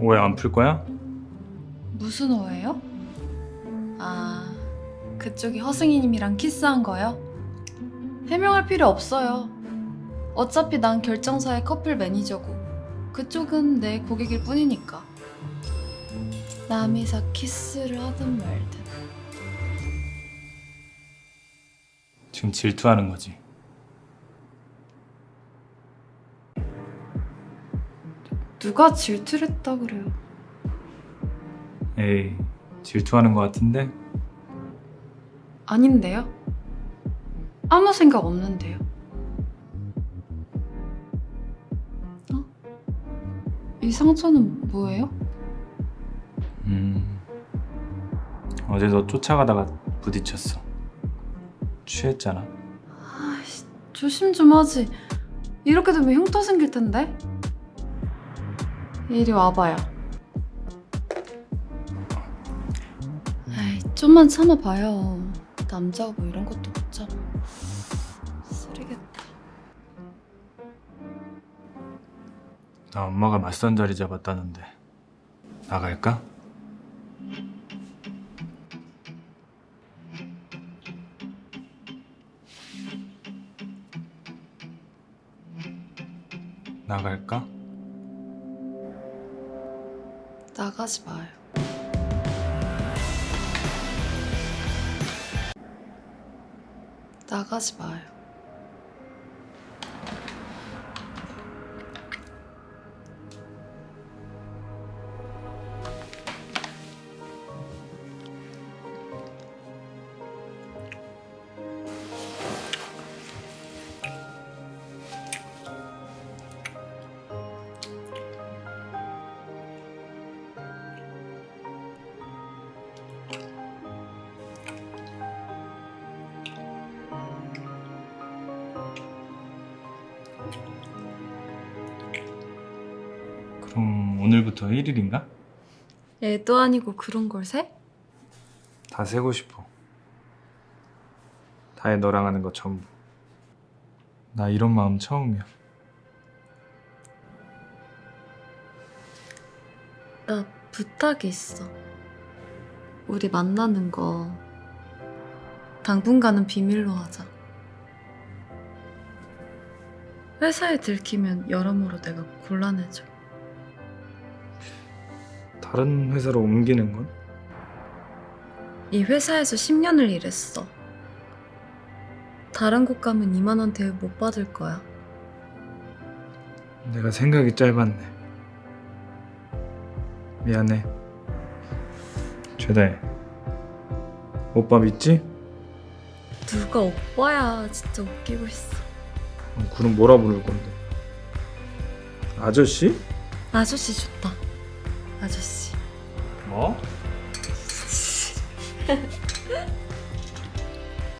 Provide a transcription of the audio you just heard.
오해 안 풀 거야? 무슨 오해요? 아, 그쪽이 허승이님이랑 키스한 거요? 해명할 필요 없어요. 어차피 난 결정사의 커플 매니저고 그쪽은 내 고객일 뿐이니까. 남이서 키스를 하든 말든. 지금 질투하는 거지. 누가 질투를 했다 그래요? 에이, 질투하는 거 같은데? 아닌데요? 아무 생각 없는데요. 어? 이 상처는 뭐예요? 음. 어제 너 쫓아가다가 부딪혔어. 취했잖아. 아이씨, 조심 좀 하지. 이렇게 되면 흉터 생길 텐데. 이리 와봐요. 아이, 좀만 참아봐요. 남자가 뭐 이런 것도 못 참아. 쓰리겠다. 나 엄마가 맞선 자리 잡았다는데 나갈까? 나갈까? 나가지 마요. 나가지 마요. 그럼 오늘부터 1일인가? 애도 아니고 그런 걸 세? 다 세고 싶어. 다해 너랑 하는 거 전부. 나 이런 마음 처음이야. 나 부탁이 있어. 우리 만나는 거 당분간은 비밀로 하자. 회사에 들키면 여러모로 내가 곤란해져. 다른 회사로 옮기는 건? 이 회사에서 10년을 일했어. 다른 곳 가면 이만한 대우 못 받을 거야. 내가 생각이 짧았네. 미안해. 죄다해. 오빠 믿지? 누가 오빠야. 진짜 웃기고 있어. 그럼 뭐라 부를 건데? 아저씨? 아저씨 좋다. 아저씨. 뭐?